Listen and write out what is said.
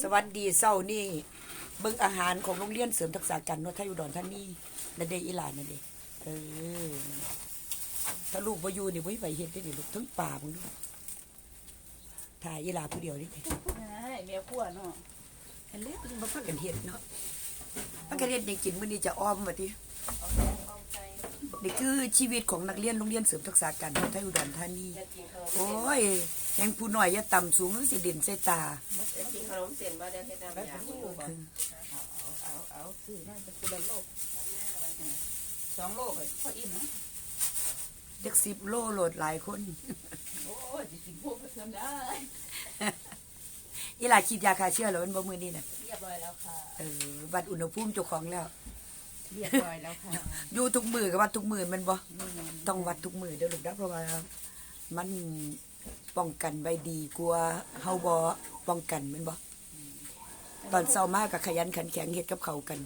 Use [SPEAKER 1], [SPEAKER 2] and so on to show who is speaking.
[SPEAKER 1] สวัสดีเศร้านี่เบิ่งอาหารของโรงเรียนเสริมทักษะการนวดไทยอุดรธานีนั่นเด้อีหลานนั่นเด้เออนั่นน่ะถ้าลูกบ่อยู่นี่บ่มีไปเฮ็ดได้นี่ลูกทั้งป่ามึงดูถ่ายอีหลาผู้เดียวนี่
[SPEAKER 2] ใช่เมียขั้วเนาะ
[SPEAKER 1] อันเล็กมันบ่พากันเฮ็ดเนาะพากันเฮ็ดนี่กินมื้อนี้จะอ้อมว่าติ
[SPEAKER 2] เอาแกงเอาใจ
[SPEAKER 1] นี่คือชีวิตของนักเรียนโรงเรียนเสริมทักษะการนวดไทยอุดรธานี
[SPEAKER 2] จะกินขนม
[SPEAKER 1] โอ้ย แหงผู้น้อยอย่าต่ำสูงมันสิเด่นใส่ตา
[SPEAKER 2] จะกินขนมเส้นบ่ได้เฮ็ดน้ำยาคู่บ่
[SPEAKER 3] เอาเอาคือนั่นเป็นคนละโลกสองโลกเลยพออิ่มนะ
[SPEAKER 1] เด็ก10โลโหลดหลายคน
[SPEAKER 3] โอ้ยจะกินพวกเพิ่มได้
[SPEAKER 1] อีหลาฉีดยาฆ่าเชื้อแล้วมันบ่มื้อนี้น่ะ
[SPEAKER 3] เรียบร้อยแล้วค่ะ
[SPEAKER 1] เออวัดอุณหภูมิเจ้าของแล้ว
[SPEAKER 3] เรียบร้อยแล้วค่ะ
[SPEAKER 1] อยู่ทุกมือกับวัดทุกมือแมันบ่ต้องวัดทุกมือเด้อลูกนะเพราะว่ามัน ป้องกันไว้ดีกลัวเฮาบ่ป้องกันแม่นบ่ตอนเช้ามาก็ขยันขันแข็งเฮ็ดกับเขาวกัน